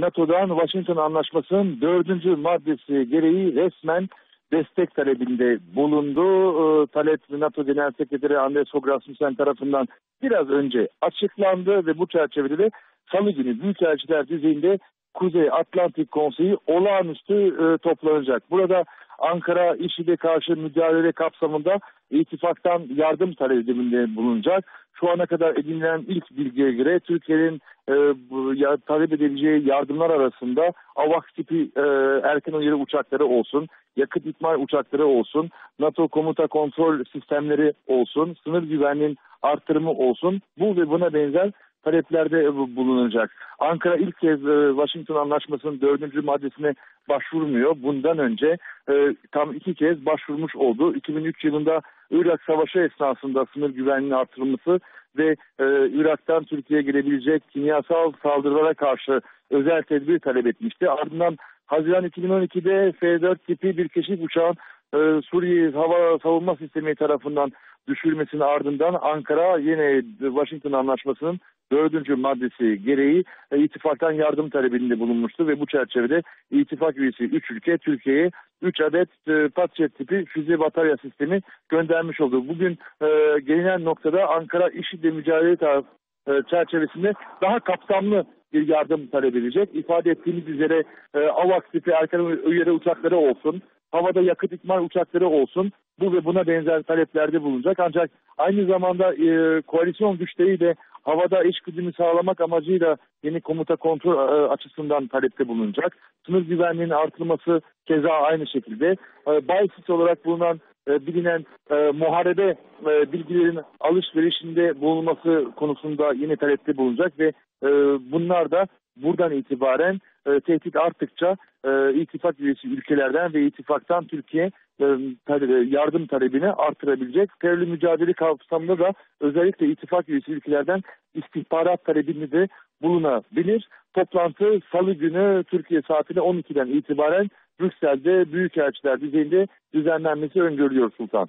NATO'dan Washington Anlaşması'nın dördüncü maddesi gereği resmen destek talebinde bulundu. E, talep NATO Genel Sekreteri Andres Fogh Rasmussen tarafından biraz önce açıklandı ve bu çerçevede de Salı günü Büyükelçiler düzeyinde Kuzey Atlantik Konseyi olağanüstü e, toplanacak. Burada Ankara IŞİD'e karşı mücadele kapsamında ittifaktan yardım talebinde bulunacak. Şu ana kadar edinilen ilk bilgiye göre Türkiye'nin e, ya, talep edebileceği yardımlar arasında AVAK tipi e, erken uyarı uçakları olsun, yakıt ikmal uçakları olsun, NATO komuta kontrol sistemleri olsun, sınır güvenliğin arttırımı olsun. Bu ve buna benzer taleplerde bulunacak. Ankara ilk kez e, Washington Anlaşması'nın dördüncü maddesine başvurmuyor. Bundan önce e, tam iki kez başvurmuş oldu. 2003 yılında Irak Savaşı esnasında sınır güvenliğinin artırılması ve e, Irak'tan Türkiye'ye gelebilecek kimyasal saldırılara karşı özel tedbir talep etmişti. Ardından Haziran 2012'de F-4 tipi bir keşif uçağın e, Suriye Hava Savunma Sistemi tarafından düşürmesinin ardından Ankara yine Washington Anlaşması'nın dördüncü maddesi gereği e, ittifaktan yardım talebinde bulunmuştu ve bu çerçevede ittifak üyesi 3 ülke Türkiye'ye 3 adet e, Patriot tipi füze batarya sistemi göndermiş oldu. Bugün e, gelinen noktada Ankara IŞİD'le mücadele taraf, e, çerçevesinde daha kapsamlı bir yardım talep edecek. İfade ettiğimiz üzere e, AVAX tipi erken uyarı uçakları olsun, havada yakıt ikmal uçakları olsun bu ve buna benzer taleplerde bulunacak. Ancak aynı zamanda e, koalisyon güçleriyle havada iş gücünü sağlamak amacıyla yeni komuta kontrol e, açısından talepte bulunacak. Sınır güvenliğinin artırılması keza aynı şekilde. E, Baysis olarak bulunan e, bilinen e, muharebe e, bilgilerin alışverişinde bulunması konusunda yeni talepte bulunacak ve e, bunlar da buradan itibaren e, tehdit arttıkça e, ittifak üyesi ülkelerden ve ittifaktan Türkiye e, yardım talebini artırabilecek. Terörle mücadele kapsamında da özellikle ittifak üyesi ülkelerden istihbarat talebini de bulunabilir. Toplantı salı günü Türkiye saatine 12'den itibaren Brüksel'de Büyükelçiler düzeyinde düzenlenmesi öngörülüyor Sultan.